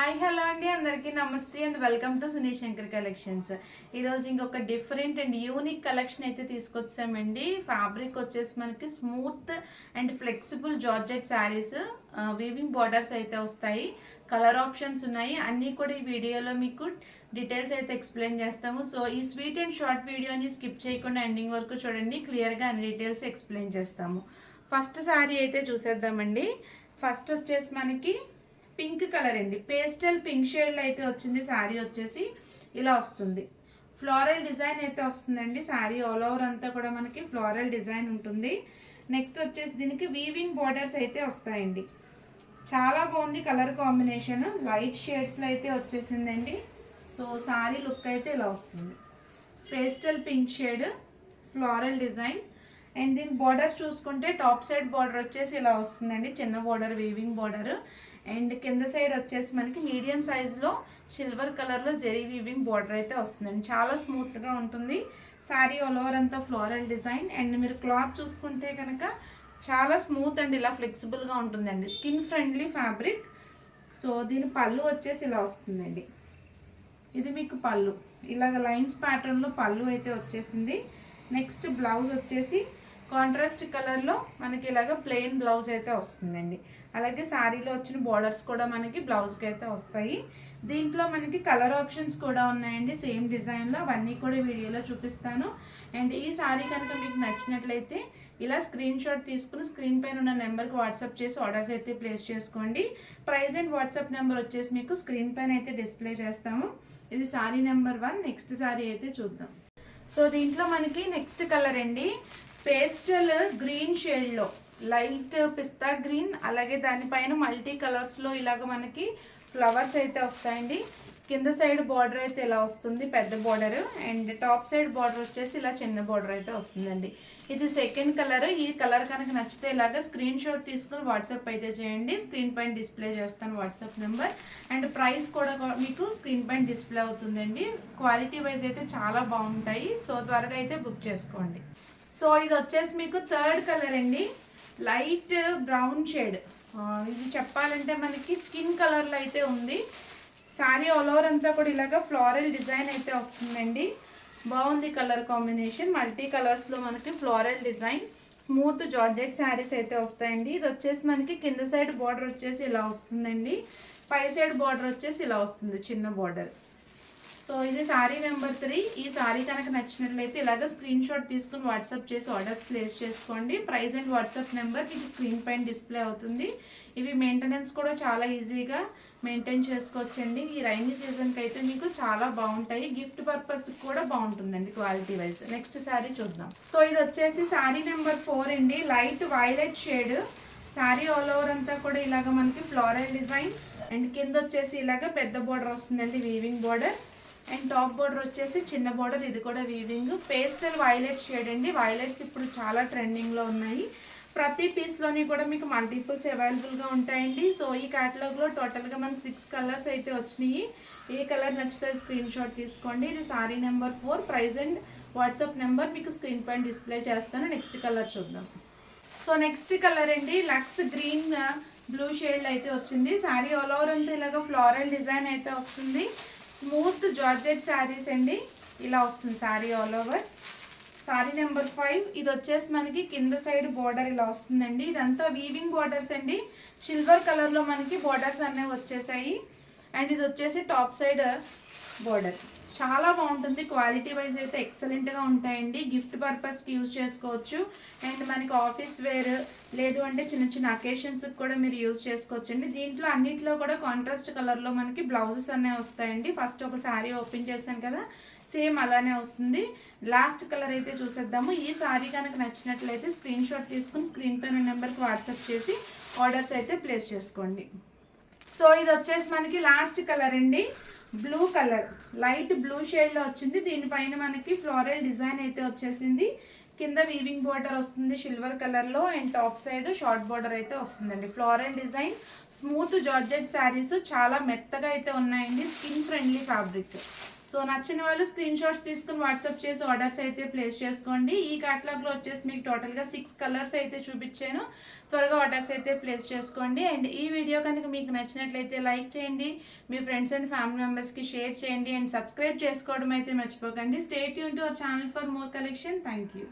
Hi hello అండి. అందరికీ నమస్తే and welcome to Sunil Shankar collections. ఈరోజు ఇంకొక డిఫరెంట్ అండ్ యూనిక్ కలెక్షన్ అయితే తీసుకొచ్చామండి. ఫ్యాబ్రిక్ వచ్చేసి మనకి smooth and flexible georgette saris weaving borders అయితే వస్తాయి. కలర్ ఆప్షన్స్ ఉన్నాయి. అన్నీ కూడా ఈ వీడియోలో మీకు డీటెయిల్స్ అయితే ఎక్స్ప్లెయిన్ చేస్తాము. సో ఈ స్వీట్ అండ్ షార్ట్ వీడియోని స్కిప్ చేయకుండా ఎండింగ్ వరకు చూడండి. క్లియర్గా అన్ని డీటెయిల్స్ ఎక్స్ప్లెయిన్ చేస్తాము. ఫస్ట్ శారీ అయితే చూసేద్దామండి. ఫస్ట్ వచ్చేసి మనకి పింక్ కలర్ అండి. పేస్టల్ పింక్ షేడ్లో అయితే వచ్చింది శారీ వచ్చేసి ఇలా వస్తుంది. ఫ్లోరల్ డిజైన్ అయితే వస్తుందండి. శారీ ఆల్ ఓవర్ అంతా కూడా మనకి ఫ్లోరల్ డిజైన్ ఉంటుంది. నెక్స్ట్ వచ్చేసి దీనికి వీవింగ్ బార్డర్స్ అయితే వస్తాయండి. చాలా బాగుంది కలర్ కాంబినేషన్. లైట్ షేడ్స్లో అయితే వచ్చేసిందండి. సో శారీ లుక్ అయితే ఇలా వస్తుంది. Pastel pink shade floral design. And దీని బార్డర్స్ చూసుకుంటే టాప్ సైడ్ బార్డర్ వచ్చేసి ఇలా వస్తుందండి. చిన్న బార్డర్ వేవింగ్ బార్డర్ అండ్ కింద సైడ్ వచ్చేసి మనకి మీడియం సైజులో సిల్వర్ కలర్లో జెరీ వీవింగ్ బార్డర్ అయితే వస్తుందండి. చాలా స్మూత్గా ఉంటుంది. శారీ ఆల్ ఓవర్ అంతా ఫ్లోరల్ డిజైన్ అండ్ మీరు క్లాత్ చూసుకుంటే కనుక చాలా స్మూత్ అండ్. ఇలా ఫ్లెక్సిబుల్గా ఉంటుందండి. స్కిన్ ఫ్రెండ్లీ ఫ్యాబ్రిక్ సో దీని పళ్ళు వచ్చేసి ఇలా వస్తుందండి. ఇది మీకు పళ్ళు. ఇలాగ లైన్స్ ప్యాటర్న్లో పళ్ళు అయితే వచ్చేసింది. నెక్స్ట్ బ్లౌజ్ వచ్చేసి కాంట్రాస్ట్ కలర్లో మనకి ఇలాగ ప్లెయిన్ బ్లౌజ్ అయితే వస్తుందండి. అలాగే శారీలో వచ్చిన బార్డర్స్ కూడా మనకి బ్లౌజ్కి అయితే వస్తాయి. దీంట్లో మనకి కలర్ ఆప్షన్స్ కూడా ఉన్నాయండి. సేమ్ డిజైన్లో అవన్నీ కూడా వీడియోలో చూపిస్తాను. అండ్ ఈ శారీ కనుక మీకు నచ్చినట్లయితే ఇలా స్క్రీన్ షాట్ తీసుకుని స్క్రీన్ పైన ఉన్న నెంబర్కి వాట్సాప్ చేసి ఆర్డర్స్ అయితే ప్లేస్ చేసుకోండి. ప్రైస్ అండ్ వాట్సాప్ నెంబర్ వచ్చేసి మీకు స్క్రీన్ పైన అయితే డిస్ప్లే చేస్తాము. ఇది sari number one. Next sari అయితే చూద్దాం. సో దీంట్లో మనకి నెక్స్ట్ కలర్ అండి. పేస్టల్ గ్రీన్ షేడ్లో. లైట్ పిస్తా గ్రీన్ అలాగే దానిపైన మల్టీ కలర్స్లో ఇలాగ మనకి ఫ్లవర్స్ అయితే వస్తాయండి. కింద సైడ్ బార్డర్ అయితే ఇలా వస్తుంది పెద్ద border. And top side border వచ్చేసి ఇలా చిన్న బార్డర్ అయితే వస్తుందండి. ఇది సెకండ్ కలర్. ఈ కలర్ కనుక నచ్చితే ఇలాగ స్క్రీన్ షాట్ తీసుకుని వాట్సాప్ అయితే చేయండి. స్క్రీన్ పైన డిస్ప్లే చేస్తాను వాట్సాప్ నెంబర్. అండ్ ప్రైస్ కూడా మీకు స్క్రీన్ పైన డిస్ప్లే అవుతుందండి. క్వాలిటీ వైజ్ అయితే చాలా బాగుంటాయి. సో త్వరగా అయితే బుక్ చేసుకోండి. సో ఇది వచ్చేసి మీకు థర్డ్ కలర్ అండి. లైట్ బ్రౌన్ షేడ్ ఇది చెప్పాలంటే మనకి స్కిన్ కలర్లో అయితే ఉంది. శారీ ఆల్ ఓవర్ అంతా కూడా ఇలాగ ఫ్లోరల్ డిజైన్ అయితే వస్తుందండి. బాగుంది కలర్ కాంబినేషన్ మల్టీ కలర్స్లో మనకి floral design smooth georgette saris అయితే వస్తాయండి. ఇది వచ్చేసి మనకి కింద సైడ్ బార్డర్ వచ్చేసి ఇలా వస్తుందండి. పై సైడ్ బార్డర్ వచ్చేసి ఇలా వస్తుంది చిన్న బార్డర్ సో ఇది శారీ నెంబర్ త్రీ. ఈ శారీ కనుక నచ్చినట్లయితే ఇలాగ స్క్రీన్ షాట్ తీసుకుని వాట్సాప్ చేసి ఆర్డర్స్ ప్లేస్ చేసుకోండి. ప్రైస్ అండ్ వాట్సాప్ నెంబర్ మీకు స్క్రీన్ పైన డిస్ప్లే అవుతుంది. ఇవి మెయింటెనెన్స్ కూడా చాలా ఈజీగా మెయింటైన్ చేసుకోవచ్చండి. ఈ రైనీ సీజన్కి అయితే మీకు చాలా బాగుంటాయి. గిఫ్ట్ పర్పస్ కూడా బాగుంటుందండి క్వాలిటీ వైజ్. నెక్స్ట్ శారీ చూద్దాం. సో ఇది వచ్చేసి శారీ నెంబర్ ఫోర్ అండి. Light violet shade. Sari all over అంతా కూడా ఇలాగ మనకి ఫ్లోరల్ డిజైన్. అండ్ కింద వచ్చేసి ఇలాగ పెద్ద బోర్డర్ వస్తుందండి weaving border. And top border వచ్చేసి చిన్న బార్డర్ ఇది కూడా వీవింగ్ పేస్టల్ వైలెట్ షేడ్ అండి. వైలెట్స్ ఇప్పుడు చాలా ట్రెండింగ్లో ఉన్నాయి. ప్రతి పీస్లోని కూడా మీకు మల్టిపుల్స్ అవైలబుల్గా ఉంటాయండి. సో ఈ క్యాటలాగ్లో టోటల్గా మనకు సిక్స్ కలర్స్ అయితే వచ్చినాయి. ఏ కలర్ నచ్చితే స్క్రీన్ షాట్ తీసుకోండి. ఇది sari number four price and WhatsApp number మీకు స్క్రీన్ పైన డిస్ప్లే చేస్తాను. నెక్స్ట్ కలర్ చూద్దాం. సో నెక్స్ట్ కలర్ అండి. లక్స్ గ్రీన్ బ్లూ షేడ్ అయితే వచ్చింది. శారీ ఆల్ ఓవర్ అంతా ఇలాగ ఫ్లోరల్ డిజైన్ అయితే వస్తుంది. స్మూత్ జార్జెట్ శారీస్ అండి. ఇలా వస్తుంది sari all over. Sari number five. ఇది వచ్చేసి మనకి కింద సైడ్ బార్డర్ ఇలా వస్తుందండి. ఇదంతా వీవింగ్ బార్డర్స్ అండి. సిల్వర్ కలర్లో మనకి బార్డర్స్ అనేవి వచ్చేసాయి. అండ్ ఇది వచ్చేసి టాప్ సైడ్ బార్డర్. చాలా బాగుంటుంది. క్వాలిటీ వైజ్ అయితే ఎక్సలెంట్గా ఉంటాయండి. గిఫ్ట్ పర్పస్కి యూజ్ చేసుకోవచ్చు. అండ్ మనకి ఆఫీస్ వేర్ లేదు అంటే చిన్న చిన్న అకేషన్స్కి కూడా మీరు యూజ్ చేసుకోవచ్చండి. దీంట్లో అన్నిట్లో కూడా కాంట్రాస్ట్ కలర్లో మనకి బ్లౌజెస్ అనేవి వస్తాయండి. ఫస్ట్ ఒక శారీ ఓపెన్ చేస్తాను కదా సేమ్ అలానే వస్తుంది. లాస్ట్ కలర్ అయితే చూసేద్దాము. ఈ శారీ కనుక నచ్చినట్లయితే స్క్రీన్ షాట్ తీసుకుని స్క్రీన్ పైన నెంబర్కి వాట్సాప్ చేసి ఆర్డర్స్ అయితే ప్లేస్ చేసుకోండి. సో ఇది వచ్చేసి మనకి లాస్ట్ కలర్ అండి. బ్లూ కలర్ లైట్ బ్లూ షేడ్లో వచ్చింది. దీనిపైన మనకి ఫ్లోరల్ డిజైన్ అయితే వచ్చేసింది. కింద వీవింగ్ బోర్డర్ వస్తుంది సిల్వర్ కలర్లో and top side short border అయితే వస్తుందండి. Floral design smooth georgette saris చాలా మెత్తగా అయితే ఉన్నాయండి. Skin friendly fabric. సో నచ్చిన వాళ్ళు స్క్రీన్ షాట్స్ తీసుకుని వాట్సాప్ చేసి ఆర్డర్స్ అయితే ప్లేస్ చేసుకోండి. ఈ క్యాటలాగ్లో వచ్చేసి మీకు టోటల్గా సిక్స్ కలర్స్ అయితే చూపించాను. త్వరగా ఆర్డర్స్ అయితే ప్లేస్ చేసుకోండి. అండ్ ఈ వీడియో కనుక మీకు నచ్చినట్లయితే లైక్ చేయండి. మీ ఫ్రెండ్స్ అండ్ ఫ్యామిలీ మెంబర్స్కి షేర్ చేయండి. అండ్ సబ్స్క్రైబ్ చేసుకోవడం అయితే మర్చిపోకండి. Stay Yoon to our channel for more collection thank you